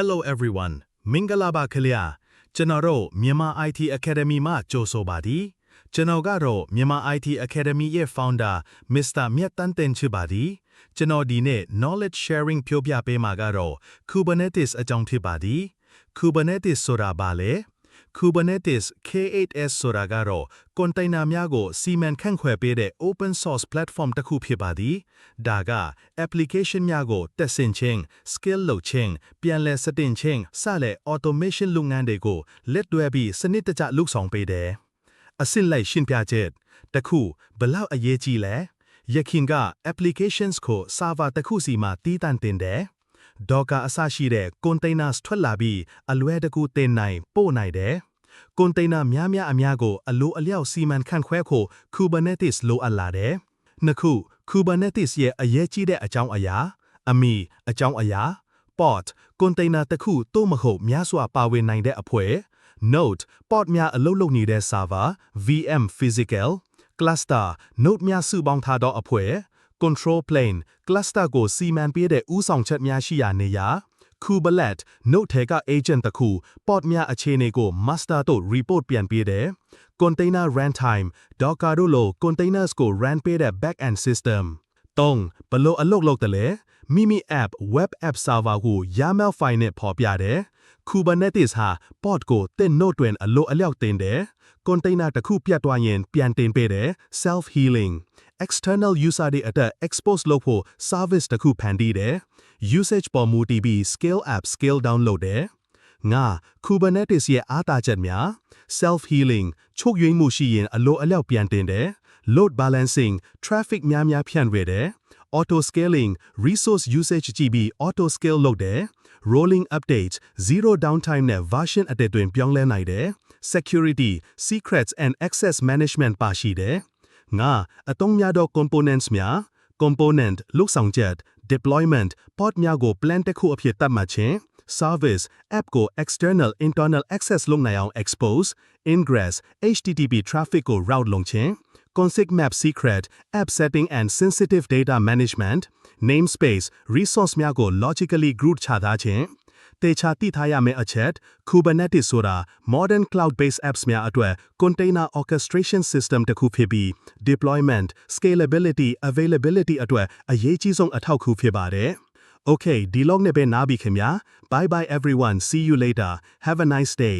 Hello everyone မင်္ဂလာပါခင်ဗျာကျွန်တော်တို့မြန်မာ IT Academy မှာကြိုဆိုပါသည်ကျွန်တော်ကတော့မြန်မာ IT Academy ရဲ့ founder Mr. မြတ်တန်းတင်ချပါသည်ကျွန်တော်ဒီနေ့ knowledge sharing ပြောပြပေးမှာကတော့ Kubernetes အကြောင်းဖြစ်ပါသည် Kubernetes ဆိုတာဘာလဲ Kubernetes K8s ဆိုတာကတော့ container များကိုစီမံခန့်ခွဲပေးတဲ့ open source platform တစ်ခုဖြစ်ပါသည်။ဒါက application များကိုတက်ဆင်ခြင်း skill လုပ်ခြင်းပြန်လည်စတင်ခြင်းစတဲ့ automation လုပ်ငန်းတွေကိုလက်တွဲပြီးစနစ်တကျလုပ်ဆောင်ပေးတယ်။အစစ်လိုက်ရှင်းပြချက်တစ်ခုဘလောက်အရေးကြီးလဲ။ယခင်က applications ကို server တစ်ခုစီမှာတည်တံ့တင်တယ်။ Docker အစရှိတဲ့ containers ထွက်လာပြီးအလွယ်တကူတင်နိုင်ပို့နိုင်တယ်။ container များများအများကိုအလိုအလျောက်စီမံခန့်ခွဲဖို့ Kubernetes လိုအပ်လာတယ်။နှစ်ခု Kubernetes ရဲ့အရေးကြီးတဲ့အကြောင်းအရာအမီအကြောင်းအရာ pod container တစ်ခုသို့မဟုတ်များစွာပါဝင်နိုင်တဲ့အဖွဲ့ node pod များအလုပ်လုပ်နေတဲ့ server VM physical cluster node များစုပေါင်းထားသောအဖွဲ့ control plane cluster ကိုစီမံပေးတဲ့ဥဆောင်ချက်များရှိရာနေရာ kubelet node ထဲက agent တစ်ခု pod များအခြေအနေကို master တို့ report ပြန်ပေးတယ် container runtime docker တို့လို containers ကို run ပေးတဲ့ back end system 3ဘလို့အလုပ်လုပ်တယ်လဲမိမိ app web app server ကို YAML file နဲ့ဖော်ပြတယ် Kubernetes ဟာ pod ကိုတင့် node တွင်အလိုအလျောက်တင်တယ် container တစ်ခုပြတ်သွားရင် ပြန်တင်ပေးတယ် self healing external user တွေအတွက် expose လုပ်ဖို့ service တစ်ခုဖန်တီးတယ် usage ပေါ်မူတည်ပြီး scale up scale down လုပ်တယ်ငါ Kubernetes ရဲ့အားသာချက်များ self healing ချုပ်ယွင်းမှုရှိရင်အလိုအလျောက်ပြန်တင်တယ် load balancing traffic များများဖြန့်ဝေတယ် auto scaling resource usage ကြည့်ပြီး auto scale လုပ်တယ် rolling updates zero downtime နဲ့ version အတက်တွင်ပြောင်းလဲနိုင်တယ် security secrets and access management ပါရှိတယ် ငါအသုံးများသော components များ component လုဆောင်ချက် deployment pod များကို plan တစ်ခုအဖြစ်သတ်မှတ်ခြင်း service app ကို external internal access လုပ်နိုင်အောင် expose ingress http traffic ကို route လုပ်ခြင်း config map secret app setting and sensitive data management namespace resource များကို logically group ချထားခြင်း တေချာတိထားရမယ့်အချက် Kubernetes ဆိုတာ modern cloud-based apps များအတွက် container orchestration system တစ်ခုဖြစ်ပြီး deployment scalability availability အတွက်အရေးကြီးဆုံးအထောက်အကူဖြစ်ပါတယ်။ Okay ဒီ log နဲ့ပဲနားပြီခင်ဗျာ Bye bye everyone see you later have a nice day